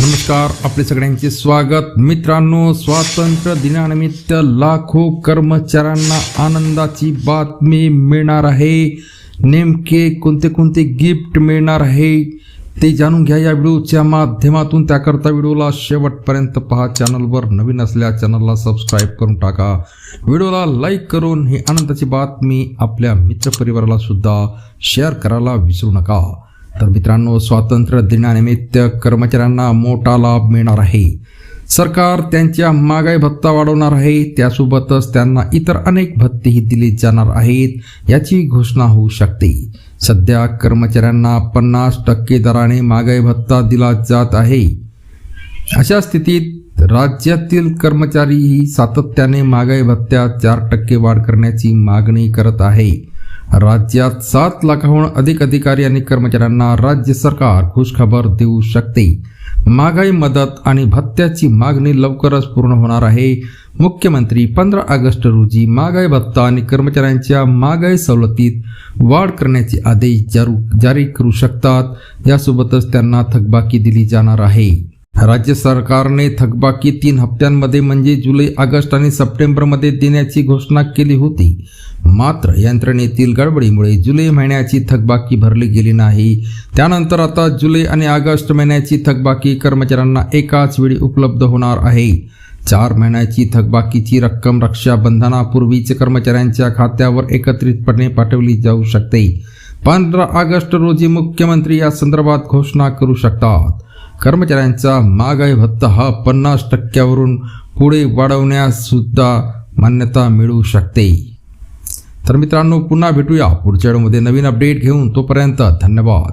नमस्कार आपले सगळ्यांचे स्वागत. मित्रांनो स्वातंत्र्य दिनानिमित्त लाखो कर्मचाऱ्यांना आनंदाची बातमी मिळणार आहे. नेमके कोणते कोणते गिफ्ट मिळणार आहे ते जाणून घ्या या व्हिडिओच्या माध्यमातून. त्याकरता व्हिडिओला शेवटपर्यंत पहा. चॅनलवर नवीन असल्या चॅनलला सबस्क्राईब करून टाका. व्हिडिओला लाईक करून ही आनंदाची बातमी आपल्या मित्रपरिवाराला सुद्धा शेअर करायला विसरू नका. तर मित्रांनो स्वातंत्र्य दिनानिमित्त कर्मचाऱ्यांना मोठा लाभ मिळणार आहे. सरकार त्यांच्या महागाई भत्ता वाढवणार आहे. त्यासोबतच त्यांना इतर अनेक भत्तेही दिले जाणार आहेत याची घोषणा होऊ शकते. सध्या कर्मचाऱ्यांना पन्नास टक्के दराने महागाई भत्ता दिला जात आहे. अशा स्थितीत राज्यातील कर्मचारीही सातत्याने महागाई भत्त्यात चार टक्के वाढ करण्याची मागणी करत आहे. राज्यात सात लाखाहून अधिक अधिकारी आणि कर्मचाऱ्यांना राज्य सरकार खुशखबर देऊ शकते. महागाई मदत आणि भत्त्याची मागणी लवकरच पूर्ण होणार आहे. मुख्यमंत्री पंधरा ऑगस्ट रोजी महागाई भत्ता आणि कर्मचाऱ्यांच्या महागाई सवलतीत वाढ करण्याचे आदेश जारू जारी करू शकतात. यासोबतच त्यांना थकबाकी दिली जाणार आहे. राज्य सरकारने थकबाकी तीन हप्त्यांमध्ये म्हणजे जुलै ऑगस्ट आणि सप्टेंबरमध्ये देण्याची घोषणा केली होती. मात्र यंत्रणेतील गडबडीमुळे जुलै महिन्याची थकबाकी भरली गेली नाही. त्यानंतर आता जुलै आणि ऑगस्ट महिन्याची थकबाकी कर्मचाऱ्यांना एकाच वेळी उपलब्ध होणार आहे. चार महिन्याची थकबाकीची रक्कम रक्षाबंधनापूर्वीच कर्मचाऱ्यांच्या खात्यावर एकत्रितपणे पाठवली जाऊ शकते. पंधरा ऑगस्ट रोजी मुख्यमंत्री या संदर्भात घोषणा करू शकतात. कर्मचाऱ्यांचा महागाई भत्ता हा पन्नास टक्क्यावरून पुढे वाढवण्यास सुद्धा मान्यता मिळू शकते. तर मित्रांनो पुन्हा भेटूया पुढच्या व्हिडिओमध्ये. नवीन अपडेट घेऊन तोपर्यंत धन्यवाद.